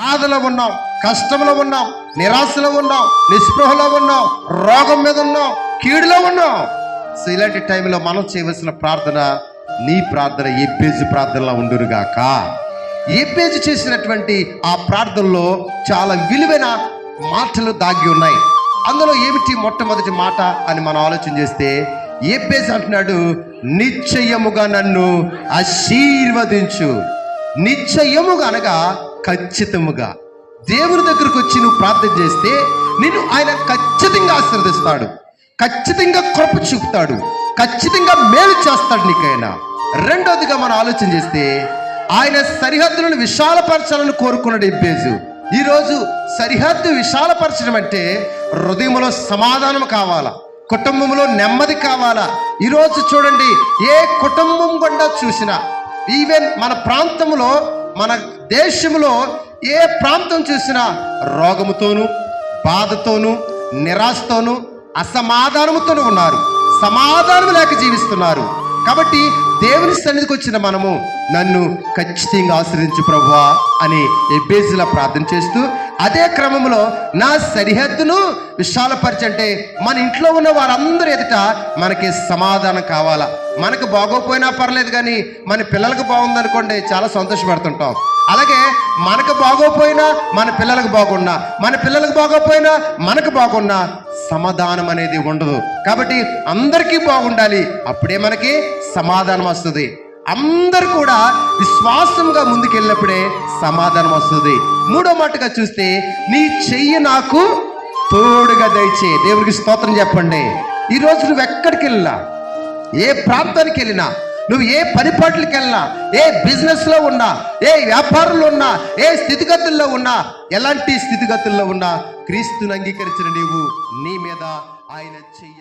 బాధలో ఉన్నాం కష్టంలో ఉన్నాం నిరాశలో ఉన్నాం నిస్పృహలో ఉన్నాం రోగం మీద ఉన్నాం కీడులో ఉన్నాం. సో ఇలాంటి టైంలో మనం చేయవలసిన ప్రార్థన నీ ప్రార్థన ఏ పేజీ ప్రార్థనలా ఉండురుగాక ఏ పేజీ చేసినటువంటి ఆ ప్రార్థనలో చాలా విలువైన మాటలు దాగి ఉన్నాయి. అందులో ఏమిటి మొట్టమొదటి మాట అని మనం ఆలోచన చేస్తే ఏ పేజ్ అంటున్నాడు నిశ్చయముగా నన్ను ఆశీర్వదించు. నిశ్చయముగా అనగా ఖచ్చితముగా. దేవుని దగ్గరకు వచ్చి నువ్వు ప్రార్థన చేస్తే నిన్ను ఆయన ఖచ్చితంగా ఆశీర్వదిస్తాడు. ఖచ్చితంగా కృప చూపుతాడు. ఖచ్చితంగా మేలు చేస్తాడు నీకైనా. రెండోదిగా మనం ఆలోచన చేస్తే ఆయన సరిహద్దులను విశాలపరచాలని కోరుకున్నాడు ఇబ్బేజు ఈరోజు సరిహద్దు విశాలపరచడం అంటే హృదయంలో సమాధానం కావాలా? కుటుంబంలో నెమ్మది కావాలా? ఈరోజు చూడండి ఏ కుటుంబం గుండా చూసినా ఈవెన్ మన ప్రాంతంలో మన దేశంలో ఏ ప్రాంతం చూసినా రోగముతోనూ బాధతోనూ నిరాశతోనూ అసమాధానముతోనూ ఉన్నారు. సమాధానం లేక జీవిస్తున్నారు. కాబట్టి దేవుని సన్నిధికి వచ్చిన మనము నన్ను ఖచ్చితంగా ఆశ్రయించు ప్రభువా అని ఎబ్బేజీలా ప్రార్థన చేస్తూ అదే క్రమంలో నా సరిహద్దును విశాలపరచంటే మన ఇంట్లో ఉన్న వారందరూ ఎదుట మనకి సమాధానం కావాలా? మనకు బాగోపోయినా పర్లేదు కానీ మన పిల్లలకు బాగుందనుకోండి చాలా సంతోషపడుతుంటాం. అలాగే మనకు బాగోపోయినా మన పిల్లలకు బాగున్నా మన పిల్లలకు బాగోపోయినా మనకు బాగున్నా సమాధానం అనేది ఉండదు. కాబట్టి అందరికీ బాగుండాలి అప్పుడే మనకి సమాధానం వస్తుంది. అందరు కూడా విశ్వాసంగా ముందుకెళ్ళినప్పుడే సమాధానం వస్తుంది. మూడో మాటగా చూస్తే నీ చెయ్యి నాకు తోడుగా దయచే. దేవుడికి స్తోత్రం చెప్పండి. ఈరోజు నువ్వు ఎక్కడికి వెళ్ళినా ఏ ప్రాంతానికి వెళ్ళినా నువ్వు ఏ పనిపాట్లకి వెళ్ళినా ఏ బిజినెస్లో ఉన్నా ఏ వ్యాపారంలో ఉన్నా ఏ స్థితిగతుల్లో ఉన్నా ఎలాంటి స్థితిగతుల్లో ఉన్నా క్రీస్తుని అంగీకరించిన నీవు నీ మీద ఆయన చెయ్య